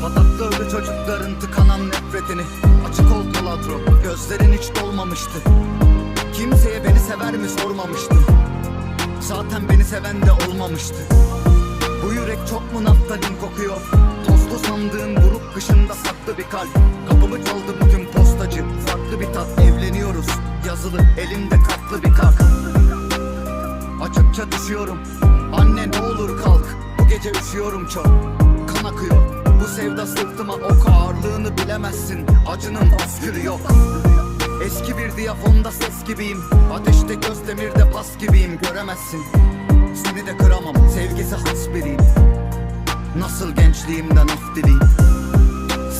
Patatta ölü çocukların tıkanan nefretini. Açık ol taladro Gözlerin hiç dolmamıştı. Kimseye beni sever mi sormamıştım Zaten beni seven de olmamıştı. Bu yürek çok mu naftalin kokuyor? Tozlu sandığın buruk kışında saklı bir kalp. Kapımı çaldı bugün postacı. Farklı bir tat evleniyoruz. Yazılı elimde katlı bir kart Açıkça düşüyorum. Anne ne olur kalk. Bu gece üşüyorum çok. Kan akıyor sevda sırtıma ok ağırlığını bilemezsin. Acının püskülü yok. Eski bir diyafonda ses gibiyim. Ateşte göz demirde pas gibiyim. Göremezsin. Seni de kıramam. Sevgisi has biriyim. Nasıl gençliğimden af dileyim?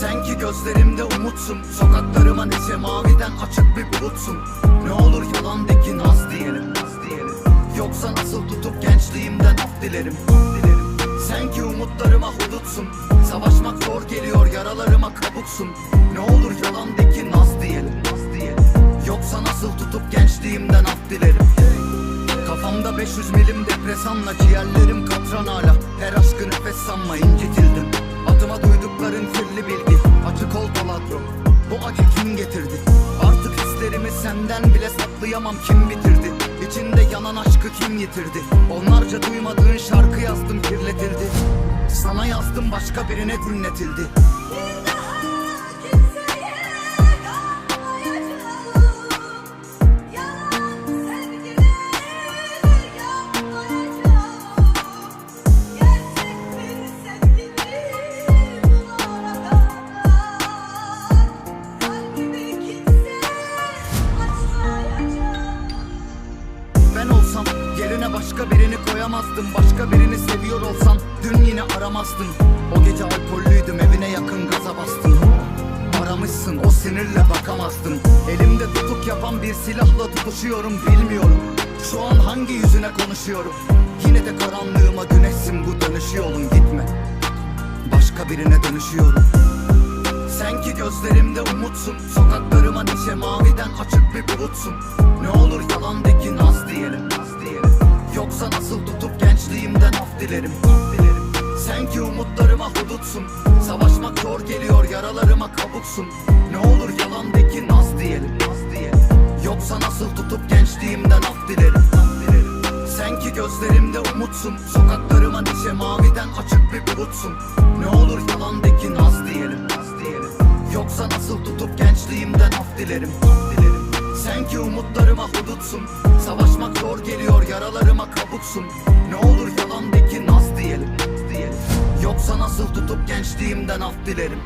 Sen ki gözlerimde umutsun. Sokaklarıma neşe maviden açık bir bulutsun. Ne olur yalan de ki naz diyelim. Yoksa nasıl tutup gençliğimden af dilerim. Sen ki umutlarıma hudutsun yaralarıma kabuksun. Ne olur yalan de ki naz diyelim. Yoksa nasıl tutup gençliğimden af dilerim? Kafamda 500 milim depresanla Ciğerlerim katran hala. Her aşkı nefes sanma incitildim. Adıma duydukların kirli bilgi. Açık ol paladro Bu acı kim getirdi? Artık hislerimi senden bile saklayamam Kim bitirdi? İçinde yanan aşkı kim yitirdi? Onlarca duymadığın şarkı yazdım kirletildi. Sana yazdım başka birine dinletildi Bir başka birini koyamazdım Başka birini seviyor olsam dün yine aramazdın O gece alkollüydüm evine yakın gaza bastın Aramışsın o sinirle bakamazdım. Elimde tutuk yapan bir silahla tutuşuyorum bilmiyorum. Şu an hangi yüzüne konuşuyorum? Yine de karanlığıma güneşsin bu dönüş yolun gitme. Başka birine dönüşüyorum. Sen ki gözlerimde umutsun Sokaklarıma neşe maviden açık bir bulutsun. Ne olur yalan dilerim Sen ki umutlarıma hudutsun. Savaşmak zor geliyor yaralarıma kabuksun. Ne olur yalan de ki naz diyelim Yoksa nasıl tutup gençliğimden af dilerim sen ki gözlerimde umutsun. Sokaklarıma neşe maviden açık bir bulutsun. Ne olur yalan de ki naz diyelim Yoksa nasıl tutup gençliğimden af dilerim Sen ki umutlarıma hudutsun. Savaşmak zor geliyor yaralarıma kabuksun. Ne olur yalan de ki Yoksa nasıl tutup gençliğimden af dilerim